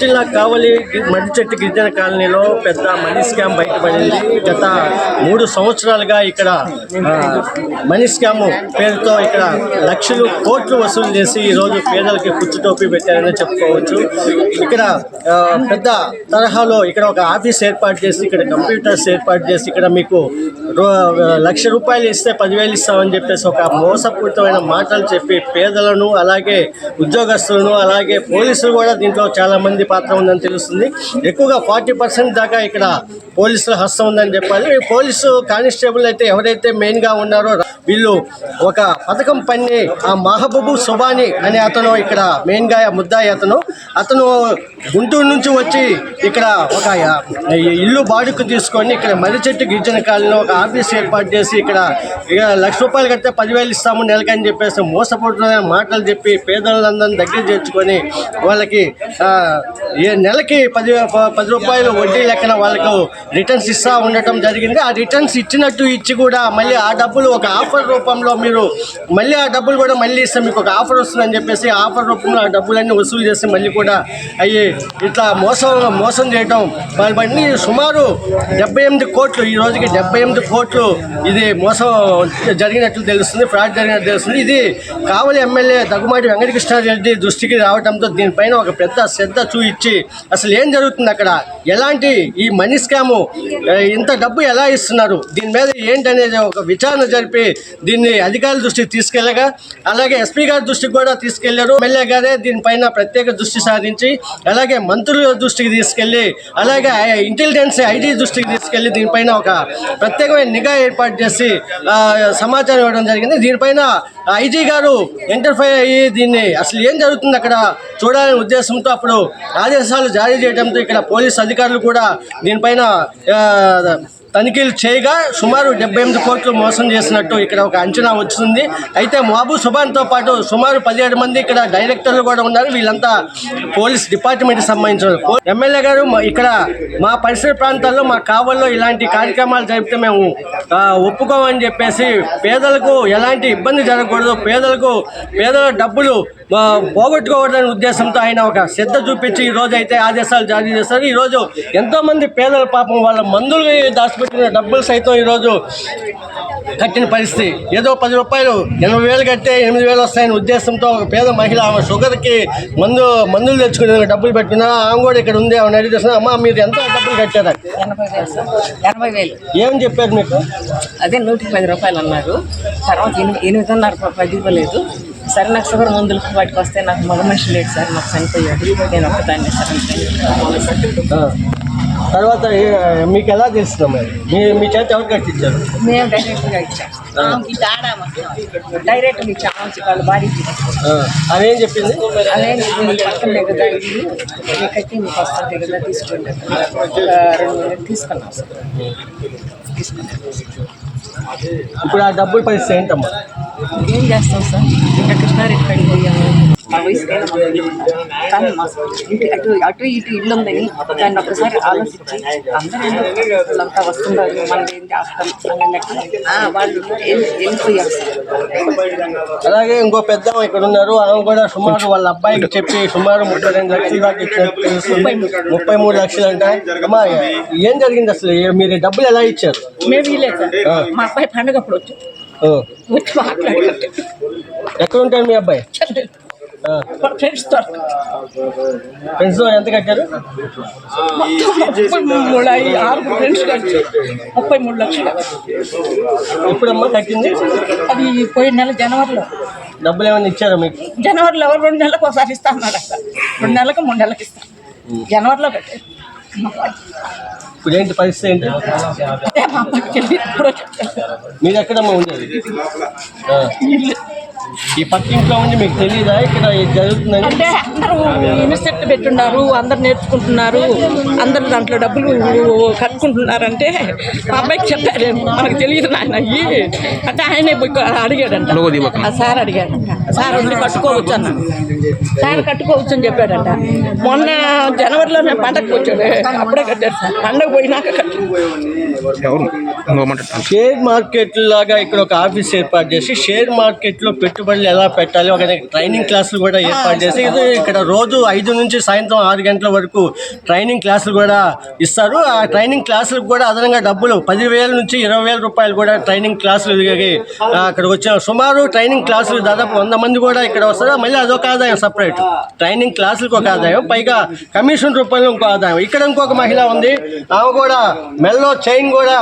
జిల్లా కావలి మర్రిచెట్టు గిరిజన కాలనీలో పెద్ద మనీ స్కామ్ బయటపడింది. గత మూడు సంవత్సరాలుగా ఇక్కడ మనీ స్కామ్ పేరుతో ఇక్కడ లక్షలు కోట్లు వసూలు చేసి ఈరోజు పేదలకి కుచ్చు టోపీ పెట్టారని చెప్పుకోవచ్చు. ఇక్కడ ఆ, పెద్ద తరహాలో ఇక్కడ ఒక ఆఫీస్ ఏర్పాటు చేసి ఇక్కడ కంప్యూటర్స్ ఏర్పాటు చేసి ఇక్కడ మీకు లక్ష రూపాయలు ఇస్తే పదివేలు ఇస్తామని చెప్పేసి ఒక మోసపూరితమైన మాటలు చెప్పి పేదలను అలాగే ఉద్యోగస్తులను అలాగే పోలీసులు కూడా దీంట్లో చాలా మంది పాత్ర ఉందని తెలుస్తుంది. ఎక్కువగా ఫార్టీ పర్సెంట్ దాకా ఇక్కడ పోలీసుల హస్తం ఉందని చెప్పాలి. ఈ పోలీసు కానిస్టేబుల్ అయితే ఎవరైతే మెయిన్గా ఉన్నారో వీళ్ళు ఒక పథకం పని ఆ మహబూబు సుబాని అనే అతను ఇక్కడ మెయిన్గా ముద్దాయి అతను. అతను గుంటూరు నుంచి వచ్చి ఇక్కడ ఒక ఇల్లు బాడుకు తీసుకొని ఇక్కడ మర్రి చెట్టు గిరిజన కాలనీలో ఒక ఆఫీస్ ఏర్పాటు చేసి ఇక్కడ ఇక లక్ష రూపాయలు కడితే పదివేలు ఇస్తాము నెలకని చెప్పేసి మోసపోతున్న మాటలు చెప్పి పేదలందరినీ దగ్గర చేర్చుకొని వాళ్ళకి ఏ నెలకి పది ప- పది రూపాయలు వడ్డీ లెక్కన వాళ్ళకు రిటర్న్స్ ఇస్తూ ఉండటం జరిగింది. ఆ రిటర్న్స్ ఇచ్చినట్టు ఇచ్చి కూడా మళ్ళీ ఆ డబ్బులు ఒక ఆఫర్ రూపంలో మీరు మళ్ళీ ఆ డబ్బులు కూడా మళ్ళీ ఇస్తే మీకు ఒక ఆఫర్ వస్తుందని చెప్పేసి ఆఫర్ రూపంలో ఆ డబ్బులన్నీ వసూలు చేసి మళ్ళీ కూడా అయ్యి ఇట్లా మోసం మోసం చేయటం. వాళ్ళని సుమారు డెబ్బై ఎనిమిది కోట్లు ఈ రోజుకి డెబ్బై ఎనిమిది కోట్లు ఇది మోసం జరిగినట్లు తెలుస్తుంది ఫ్రాడ్ జరిగినట్లు తెలుస్తుంది. ఇది కావలి ఎమ్మెల్యే దగ్గుమాటి వెంకటకృష్ణారెడ్డి దృష్టికి రావడంతో దీనిపైన ఒక పెద్ద శ్రద్ధ చూ ఇచ్చి అసలు ఏం జరుగుతుంది అక్కడ? ఎలాంటి ఈ మనీ స్కాము ఇంత డబ్బు ఎలా ఇస్తున్నారు? దీని మీద ఏంటనేది ఒక విచారణ జరిపి దీన్ని అధికారుల దృష్టికి తీసుకెళ్ళగా అలాగే ఎస్పీ గారి దృష్టికి కూడా తీసుకెళ్ళారు. ఎమ్మెల్యే గారే దీనిపైన ప్రత్యేక దృష్టి సాధించి అలాగే మంత్రుల దృష్టికి తీసుకెళ్ళి అలాగే ఇంటెలిజెన్స్ ఐటీ దృష్టికి తీసుకెళ్ళి దీనిపైన ఒక ప్రత్యేకమైన నిఘా ఏర్పాటు చేసి సమాచారం ఇవ్వడం జరిగింది. దీనిపైన ఐజీ గారు ఎంటర్ఫై అయ్యి దీన్ని అసలు ఏం జరుగుతుంది అక్కడ చూడాలనే ఉద్దేశంతో అప్పుడు ఆదేశాలు జారీ చేయడంతో ఇక్కడ పోలీస్ అధికారులు కూడా దీనిపైన తనిఖీలు చేయగా సుమారు డెబ్బై ఎనిమిది కోట్లు మోసం చేసినట్టు ఇక్కడ ఒక అంచనా వచ్చింది. అయితే మహబూ సుబాన్తో పాటు సుమారు పదిహేడు మంది ఇక్కడ డైరెక్టర్లు కూడా ఉన్నారు. వీళ్ళంతా పోలీస్ డిపార్ట్మెంట్కి సంబంధించిన ఎమ్మెల్యే గారు మా- ఇక్కడ మా పరిసర ప్రాంతాల్లో మా కావల్లో ఇలాంటి కార్యక్రమాలు జరిపితే మేము ఒప్పుకోమని చెప్పేసి పేదలకు ఎలాంటి ఇబ్బంది జరగకూడదు. పేదలకు పేదల డబ్బులు ఆ, పోగొట్టుకోకూడదనే ఉద్దేశంతో ఆయన ఒక శ్రద్ధ చూపించి ఈ రోజు అయితే ఆదేశాలు జారీ చేస్తారు ఈ రోజు ఎంతో మంది పేదల పాపం వాళ్ళ మందులు దాచిపెట్టిన డబ్బులు సైతం ఈరోజు కట్టిన పరిస్థితి. ఏదో పది రూపాయలు ఎనభై వేలు కడితే ఎనిమిది వేలు వస్తాయనే ఉద్దేశంతో ఒక పేద మహిళ ఆమె షుగర్కి మందు మందులు తెచ్చుకునే డబ్బులు పెట్టుకున్నా ఆమె కూడా ఇక్కడ ఉంది ఆమె అడిగి చేసిన అమ్మ మీరు ఎంత డబ్బులు కట్టారా? ఎనభై వేలు సార్. ఎనభై వేలు. ఏం చెప్పారు మీకు? అదే నూటికి పది రూపాయలు అన్నారు. తర్వాత ఎనిమిది ఎనిమిదిన్నర రూపాయలు పది ఇవ్వలేదు సరే నాకు షుగర్ మందులకు వాటికి వస్తే నాకు మగ మనిషి లేడు సార్ నాకు చనిపోయాడు. నేను ఒకదాన్ని సార్. తర్వాత మీకు ఎలా తెలుస్తుందా మరి? మీ మీ చేత ఎవరు కట్టించారు? మేము డైరెక్ట్గా ఇచ్చాం. డైరెక్ట్గా ఇచ్చాం ఆమెకి వాళ్ళ. ఆమె ఏం చెప్పింది? అదే మీ పక్కనే మీ కట్టి మీకు వస్తుంది కదా తీసుకోండి రెండు తీసుకున్నాం సార్. ఇప్పుడు ఆ డబ్బుల పరిస్థితి ఏంటమ్మా? ఏం చేస్తాం సార్? ఇంకా కృష్ణారెడ్డి పోయాము మా. కానీ మా ఇంటి అటు అటు ఇటు ఇల్లు ఉందని దాన్ని ఒకసారి ఆలోచించి అందరూ వస్తున్నారు మనం ఏం చేస్తాం? అనే లెక్క ఆ, వాళ్ళు వెళ్ళిపోయారు అలాగే ఇంకో పెద్ద ఇక్కడ ఉన్నారు ఆమె కూడా సుమారు వాళ్ళ అబ్బాయికి చెప్పి సుమారు ముప్పై రెండు లక్షల దాకా ముప్పై మూడు లక్షలు అంటే. అమ్మా ఏం జరిగింది అసలు? మీరు డబ్బులు ఎలా ఇచ్చారు? మేము మా అబ్బాయి పండుగ అప్పుడు వచ్చి ఎక్కడ ఉంటాడు మీ అబ్బాయి? ఫ్రెండ్స్తో. ఎంత కట్టారు? ముప్పై మూడు ఐదు ఆరు ఫ్రెండ్స్ కలిసి ముప్పై మూడు లక్షలు. ఎప్పుడమ్మా కట్టింది? అది పోయిన నెల జనవరిలో. డబ్బులు ఏమైనా ఇచ్చారా మీకు? జనవరిలో ఎవరు రెండు నెలలకు ఒకసారి ఇస్తా అక్కడ రెండు నెలలకు మూడు నెలలకు ఇస్తాను జనవరిలో కట్టారు. ఇప్పుడు ఏంటి? పరిస్థితి ఏంటి మీరు ఎక్కడమ్మా ఉండేది. ఈ పక్కింట్లో ఉండి మీకు తెలియదా ఇక్కడ ఇది జరుగుతుందని? అంటే అందరూ ఇన్స్టెట్ పెట్టున్నారు అందరు నేర్చుకుంటున్నారు అందరు దాంట్లో డబ్బులు కట్టుకుంటున్నారంటే మా అబ్బాయికి చెప్పారు మనకు తెలియదు నాయన అయ్యి అంటే ఆయనే అడిగాడంట. ఆ సార్ అడిగాడంట. సార్ ఉండి కట్టుకోవచ్చు అన్న సార్ కట్టుకోవచ్చు అని చెప్పాడంట. మొన్న జనవరిలో నేను పండగకి వచ్చాడు అప్పుడే కట్టాడు సార్. పండగ పోయినాక ఎవరు? షేర్ మార్కెట్ లాగా ఇక్కడ ఒక ఆఫీస్ ఏర్పాటు చేసి షేర్ మార్కెట్లో పెట్టుబడులు ఎలా పెట్టాలి? ఒక ట్రైనింగ్ క్లాసులు కూడా ఏర్పాటు చేసి ఇది ఇక్కడ రోజు ఐదు నుంచి సాయంత్రం ఆరు గంటల వరకు ట్రైనింగ్ క్లాసులు కూడా ఇస్తారు. ఆ ట్రైనింగ్ క్లాసులకు కూడా అదనంగా డబ్బులు పదివేల నుంచి ఇరవై వేల రూపాయలు కూడా ట్రైనింగ్ క్లాసులు అక్కడికి వచ్చిన సుమారు ట్రైనింగ్ క్లాసులు దాదాపు వంద మంది కూడా ఇక్కడ వస్తారు. మళ్ళీ అదొక ఆదాయం సపరేట్. ట్రైనింగ్ క్లాసులకు ఒక ఆదాయం పైగా కమిషన్ రూపంలో ఇంకో ఆదాయం. ఇక్కడ ఇంకొక మహిళ ఉంది. ఆమె కూడా మెల్లో చైన్ కూడా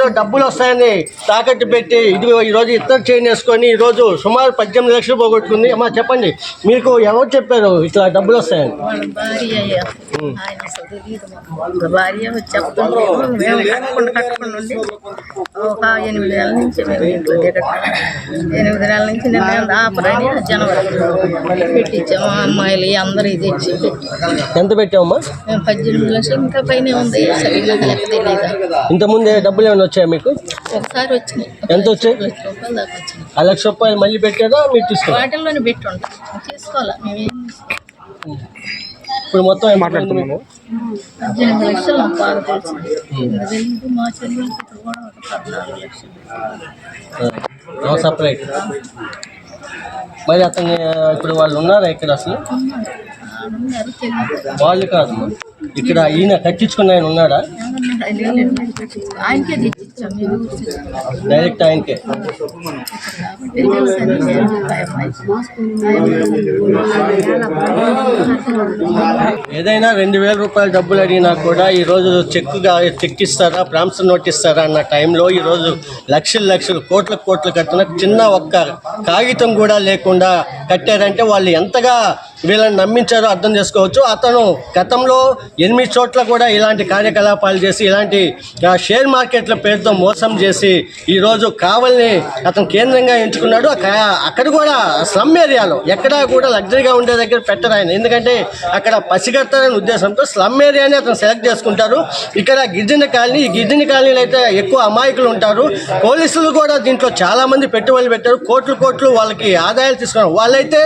ఏదో డబ్బులు వస్తాయని తాకట్టు పెట్టి ఇది ఈ రోజు ఇద్దరు చైన్ వేసుకొని ఈ రోజు సుమారు పద్దెనిమిది లక్షలు పోగొట్టుకుంది. అమ్మా చెప్పండి మీకు ఎవరు చెప్పారు ఇట్లా డబ్బులు వస్తాయని? భార్య చెప్తుంది మేము కట్టుకుంటూ ఉండి ఒక ఎనిమిది నెలల నుంచి మేము ఇంట్లో దిగట్లేదు ఎనిమిది నెలల నుంచి నేను ఆపరని జనవరి పెట్టించాము అమ్మాయిలు అందరూ ఇది ఇచ్చి ఎంత పెట్టావమ్మా? మేము పద్దెనిమిది లక్షలు ఇంకా పైన ఉంది. సరిగ్గా లెక్క తెలియదు? ఇంతకుముందే డబ్బులు ఏమైనా వచ్చాయా మీకు? ఒకసారి ఎంత వచ్చాయి? ఆ లక్ష రూపాయలు మళ్ళీ పెట్టారా? మీరు వాటిల్లోనే తీసుకోవాలా? మేమేం ఇప్పుడు మొత్తం మాట్లాడుతున్నాము? పద్దెనిమిది లక్షలు మాకు బాగా తెలిసింది తెలియదు మా చెల్లెలకి కూడా ఒక పద్నాలుగు లక్షలు. సపరేట్. మరి అతని ఇప్పుడు వాళ్ళు ఉన్నారా ఇక్కడ అసలు? వాళ్ళు కాదు. ఇక్కడ ఈయన కట్టించుకున్న ఆయన ఉన్నాడా? డైరెక్ట్ ఆయనకే? ఏదైనా రెండు వేల రూపాయల డబ్బులు అడిగినా కూడా ఈ రోజు చెక్గా చెక్ ఇస్తారా ప్రాంసర్ నోట్ ఇస్తారా అన్న టైంలో ఈ రోజు లక్షలు లక్షలు కోట్ల కోట్లు కట్టిన చిన్న ఒక్క కాగితం కూడా లేకుండా కట్టారంటే వాళ్ళు ఎంతగా వీళ్ళని నమ్మించారో అర్థం చేసుకోవచ్చు. అతను గతంలో ఎనిమిది చోట్ల కూడా ఇలాంటి కార్యకలాపాలు చేసి ఇలాంటి షేర్ మార్కెట్ల పేరుతో మోసం చేసి ఈరోజు కావల్ని అతను కేంద్రంగా ఎంచుకున్నాడు. అక్కడ కూడా స్లమ్ ఏరియాలో ఎక్కడా కూడా లగ్జరీగా ఉండే దగ్గర పెట్టరు ఆయన. ఎందుకంటే అక్కడ పసిగడతారనే ఉద్దేశంతో స్లమ్ ఏరియాని అతను సెలెక్ట్ చేసుకుంటారు. ఇక్కడ గిరిజన కాలనీ ఈ గిరిజన కాలనీలో అయితే ఎక్కువ అమాయకులు ఉంటారు. పోలీసులు కూడా దీంట్లో చాలామంది పెట్టుబడులు పెట్టారు. కోట్లు కోట్లు వాళ్ళకి ఆదాయాలు తీసుకున్నారు. వాళ్ళైతే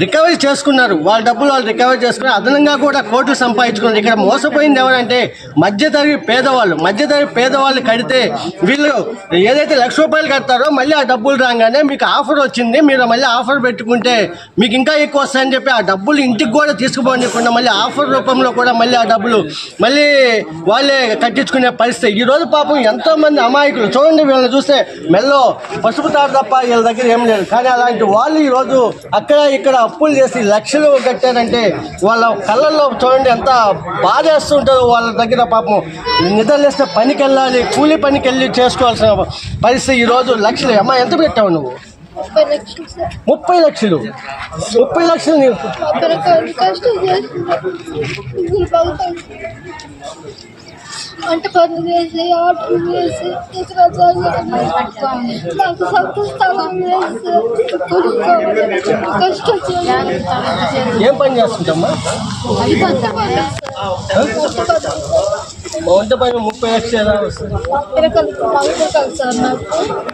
రికవరీ చేసుకున్నారు. వాళ్ళ డబ్బులు వాళ్ళు రికవరీ చేసుకున్నారు. అదనంగా కూడా కోట్లు సంపాదించుకున్నారు. ఇక్కడ మోసపోయింది ఎవరంటే మధ్యతరగతి పేదవాళ్ళు. మధ్యతరగతి పేదవాళ్ళు కడితే వీళ్ళు ఏదైతే లక్ష రూపాయలు కడతారో మళ్ళీ ఆ డబ్బులు రాగానే మీకు ఆఫర్ వచ్చింది. మీరు మళ్ళీ ఆఫర్ పెట్టుకుంటే మీకు ఇంకా ఎక్కువ వస్తాయని చెప్పి ఆ డబ్బులు ఇంటికి కూడా తీసుకుపోకుండా మళ్ళీ ఆఫర్ రూపంలో కూడా మళ్ళీ ఆ డబ్బులు మళ్ళీ వాళ్ళే కట్టించుకునే పరిస్థితి. ఈ రోజు పాపం ఎంతో మంది అమాయకులు. చూడండి వీళ్ళని చూస్తే మెల్లో పసుపు తాడు తప్ప వీళ్ళ దగ్గర ఏం లేదు. కానీ అలాంటి వాళ్ళు ఈరోజు అక్కడ ఇక్కడ అప్పులు చేసి లక్షలు కట్టారంటే వాళ్ళ కళ్ళల్లో చూడండి ఎంత బాధేస్తుంటుందో వాళ్ళ దగ్గర పాపం. నిద్రలేస్తే పనికి వెళ్ళాలి కూలి పనికి వెళ్ళి చేసుకోవాల్సిన పరిస్థితి ఈ రోజు లక్షలు. అమ్మ ఎంత పెట్టావు నువ్వు? ముప్పై లక్షలు ముప్పై లక్షలు. బాగుతాయి వంట పనులు చేసి ఆటలు చేసి ఇతర. నాకు సొంత స్థలం వేసి. కష్టం. ఏం పని చేస్తుంటమ్మా పని ముప్పై లక్షలు ఎలా వస్తుంది?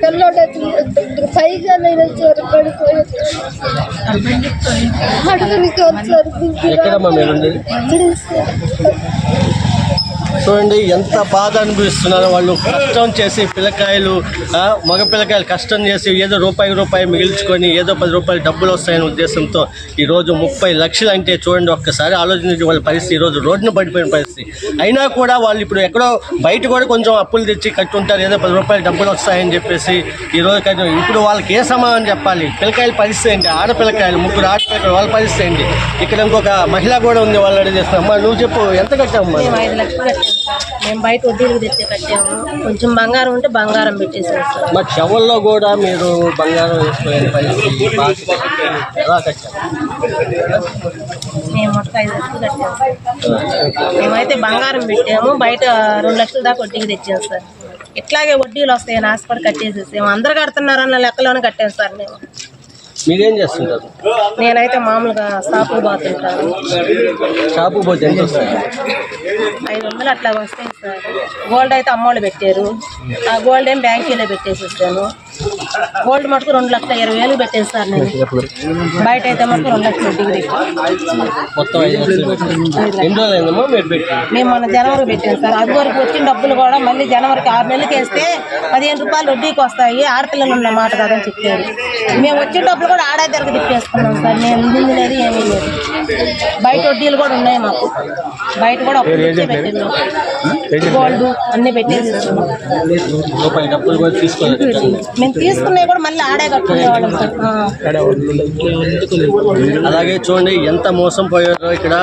పిల్లడే పైగా నేను వచ్చారు పడిపోయారు అడుగులకి వచ్చారు ఎక్కడమ్మా మీరు ఉండేది? చూడండి ఎంత బాధ అనుభవిస్తున్నారో వాళ్ళు. కష్టం చేసి పిల్లకాయలు మగ పిల్లకాయలు కష్టం చేసి ఏదో రూపాయి రూపాయి మిగిల్చుకొని ఏదో పది రూపాయలు డబ్బులు వస్తాయనే ఉద్దేశంతో ఈరోజు ముప్పై లక్షలు అంటే చూడండి ఒక్కసారి ఆలోచించి వాళ్ళ పరిస్థితి. ఈరోజు రోడ్డున పడిపోయిన పరిస్థితి. అయినా కూడా వాళ్ళు ఇప్పుడు ఎక్కడో బయట కూడా కొంచెం అప్పులు తెచ్చి కట్టుంటారు ఏదో పది రూపాయలు డబ్బులు వస్తాయని చెప్పేసి ఈరోజు కట్టు ఇప్పుడు వాళ్ళకి ఏ సమాధానం చెప్పాలి? పిల్లకాయల పరిస్థితి ఏంటి? ఆడపిల్లకాయలు ముగ్గురు ఆడపిల్లకాయలు వాళ్ళ పరిస్థితి ఏంటి? ఇక్కడ ఇంకొక మహిళ కూడా ఉంది వాళ్ళు అడిగేస్తున్నా అమ్మా నువ్వు చెప్పు ఎంత కట్టావమ్మా మేము బయట వడ్డీలకు తెచ్చి కట్టాము. కొంచెం బంగారం ఉంటే బంగారం పెట్టేసాం సార్ మా చెవుల్లో కూడా మీరు బంగారం వేసుకోలేని పరిస్థితి ఎలా మేము మొత్తం ఐదు లక్షలు కట్టాము. మేమైతే బంగారం పెట్టాము. బయట రెండు లక్షల దాకా వడ్డీకి తెచ్చాము సార్. ఇట్లాగే వడ్డీలు వస్తాయని ఆశపడి కట్టేసేసాము. అందరు కడుతున్నారన్న లెక్కలోనే కట్టాను సార్ మేము. మీరేం చేస్తుంటారు? నేనైతే మామూలుగా షాపులు పోతుంటాను షాపు పోతే ఎంత వస్తుంది ఐదు వందలు అట్లా వస్తాయి సార్. గోల్డ్ అయితే అమ్మోళ్ళు పెట్టారు. ఆ గోల్డ్ ఏం బ్యాంకీలో పెట్టేసేసాను. గోల్డ్ మటుకు రెండు లక్షల ఇరవై వేలు పెట్టేసి సార్ నేను. బయట అయితే మటుకు రెండు లక్షల డిగ్రీ మొత్తం మేము మన జనవరి పెట్టాం సార్. అది వరకు వచ్చిన డబ్బులు కూడా మళ్ళీ జనవరికి ఆరు నెలలకి వేస్తే పదిహేను రూపాయలు వడ్డీకి వస్తాయి. ఆడపిల్లలు ఉన్న మాట కదని చెప్పారు. మేము వచ్చే డబ్బులు కూడా ఆడే దగ్గర తిప్పేసుకున్నాం సార్. మేము ఉండింది లేదు ఏమీ లేదు బయట వడ్డీలు కూడా ఉన్నాయి మాకు. బయట కూడా గోల్డ్ అన్ని పెట్టేసి రూపాయి డబ్బులు కూడా కూడా మళ్ళీ ఆడే కట్టుకునేవాళ్ళం సార్. అలాగే చూడండి ఎంత మోసం పోయారో ఇక్కడ.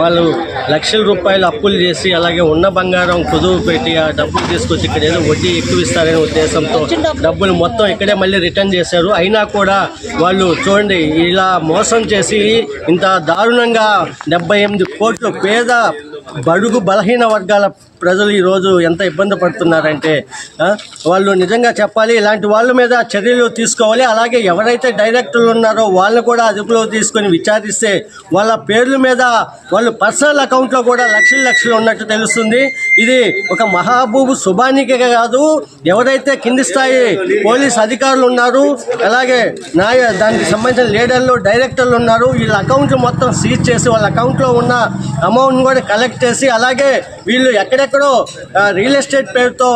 వాళ్ళు లక్షల రూపాయలు అప్పులు చేసి అలాగే ఉన్న బంగారం కుదువు పెట్టి ఆ డబ్బులు తీసుకొచ్చి ఇక్కడ ఏదో వడ్డీ ఎక్కువ ఇస్తారనే ఉద్దేశంతో డబ్బులు మొత్తం ఇక్కడే మళ్ళీ రిటర్న్ చేశారు. అయినా కూడా వాళ్ళు చూడండి ఇలా మోసం చేసి ఇంత దారుణంగా డెబ్బై ఎనిమిది కోట్లు పేద బడుగు బలహీన వర్గాల ప్రజలు ఈరోజు ఎంత ఇబ్బంది పడుతున్నారంటే వాళ్ళు నిజంగా చెప్పాలి ఇలాంటి వాళ్ళ మీద చర్యలు తీసుకోవాలి. అలాగే ఎవరైతే డైరెక్టర్లు ఉన్నారో వాళ్ళని కూడా అదుపులో తీసుకొని విచారిస్తే వాళ్ళ పేర్ల మీద వాళ్ళు పర్సనల్ అకౌంట్లో కూడా లక్షలు లక్షలు ఉన్నట్టు తెలుస్తుంది. ఇది ఒక మహాబూబు శుభానికి కాదు ఎవరైతే కింది స్థాయి పోలీస్ అధికారులు ఉన్నారు అలాగే నాయ దానికి సంబంధించిన లీడర్లు డైరెక్టర్లు ఉన్నారు వీళ్ళ అకౌంట్లు మొత్తం సీజ్ చేసి వాళ్ళ అకౌంట్లో ఉన్న అమౌంట్ కూడా కలెక్ట్ చేసి అలాగే వీళ్ళు ఎక్కడెక్కడో రియల్ ఎస్టేట్ పేరుతో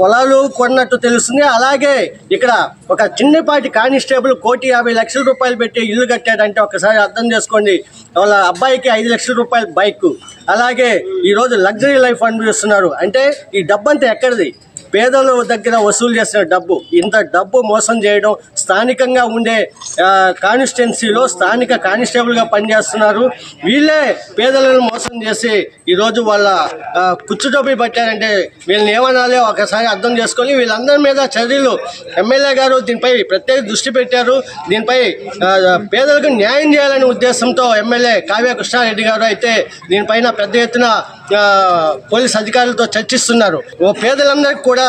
పొలాలు కొన్నట్టు తెలుస్తుంది. అలాగే ఇక్కడ ఒక చిన్నపాటి కానిస్టేబుల్ కోటి యాభై లక్షల రూపాయలు పెట్టి ఇల్లు కట్టాడంటే ఒకసారి అర్థం చేసుకోండి. వాళ్ళ అబ్బాయికి ఐదు లక్షల రూపాయల బైక్. అలాగే ఈరోజు లగ్జరీ లైఫ్ అనుభవిస్తున్నారు అంటే ఈ డబ్బంతా ఎక్కడిది? పేదల దగ్గర వసూలు చేసిన డబ్బు. ఇంత డబ్బు మోసం చేయడం స్థానికంగా ఉండే కానిస్టెన్సీలో కాన్స్టిట్యున్సీలో స్థానిక కానిస్టేబుల్గా పనిచేస్తున్నారు. వీళ్ళే పేదలను మోసం చేసి ఈరోజు వాళ్ళ ఆ, కుచ్చుటోపి పట్టారంటే వీళ్ళని ఏమనాలో ఒకసారి అర్థం చేసుకొని వీళ్ళందరి మీద చర్యలు ఎమ్మెల్యే గారు దీనిపై ప్రత్యేక దృష్టి పెట్టారు. దీనిపై పేదలకు న్యాయం చేయాలనే ఉద్దేశంతో ఎమ్మెల్యే కావ్య కృష్ణారెడ్డి గారు అయితే దీనిపైన పెద్ద ఎత్తున పోలీస్ అధికారులతో చర్చిస్తున్నారు. ఓ పేదలందరికీ కూడా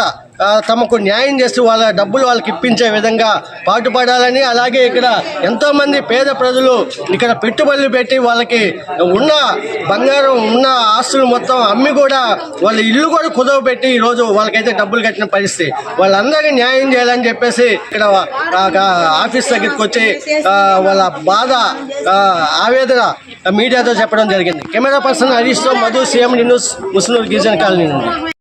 తమకు న్యాయం చేసి వాళ్ళ డబ్బులు వాళ్ళకి ఇప్పించే విధంగా పాటుపడాలని అలాగే ఇక్కడ ఎంతోమంది పేద ప్రజలు ఇక్కడ పెట్టుబడులు పెట్టి వాళ్ళకి ఉన్న బంగారం ఉన్న ఆస్తులు మొత్తం అమ్మి కూడా వాళ్ళ ఇల్లు కూడా కుదవ పెట్టి ఈరోజు వాళ్ళకైతే డబ్బులు కట్టిన పరిస్థితి. వాళ్ళందరికీ న్యాయం చేయాలని చెప్పేసి ఇక్కడ ఆఫీస్ దగ్గరికి వచ్చి వాళ్ళ బాధ ఆవేదన మీడియాతో చెప్పడం జరిగింది. కెమెరా పర్సన్ హరీష్తో మధు సీఎం న్యూస్ ముస్లిం గిరిజన కాలనీ నుండి.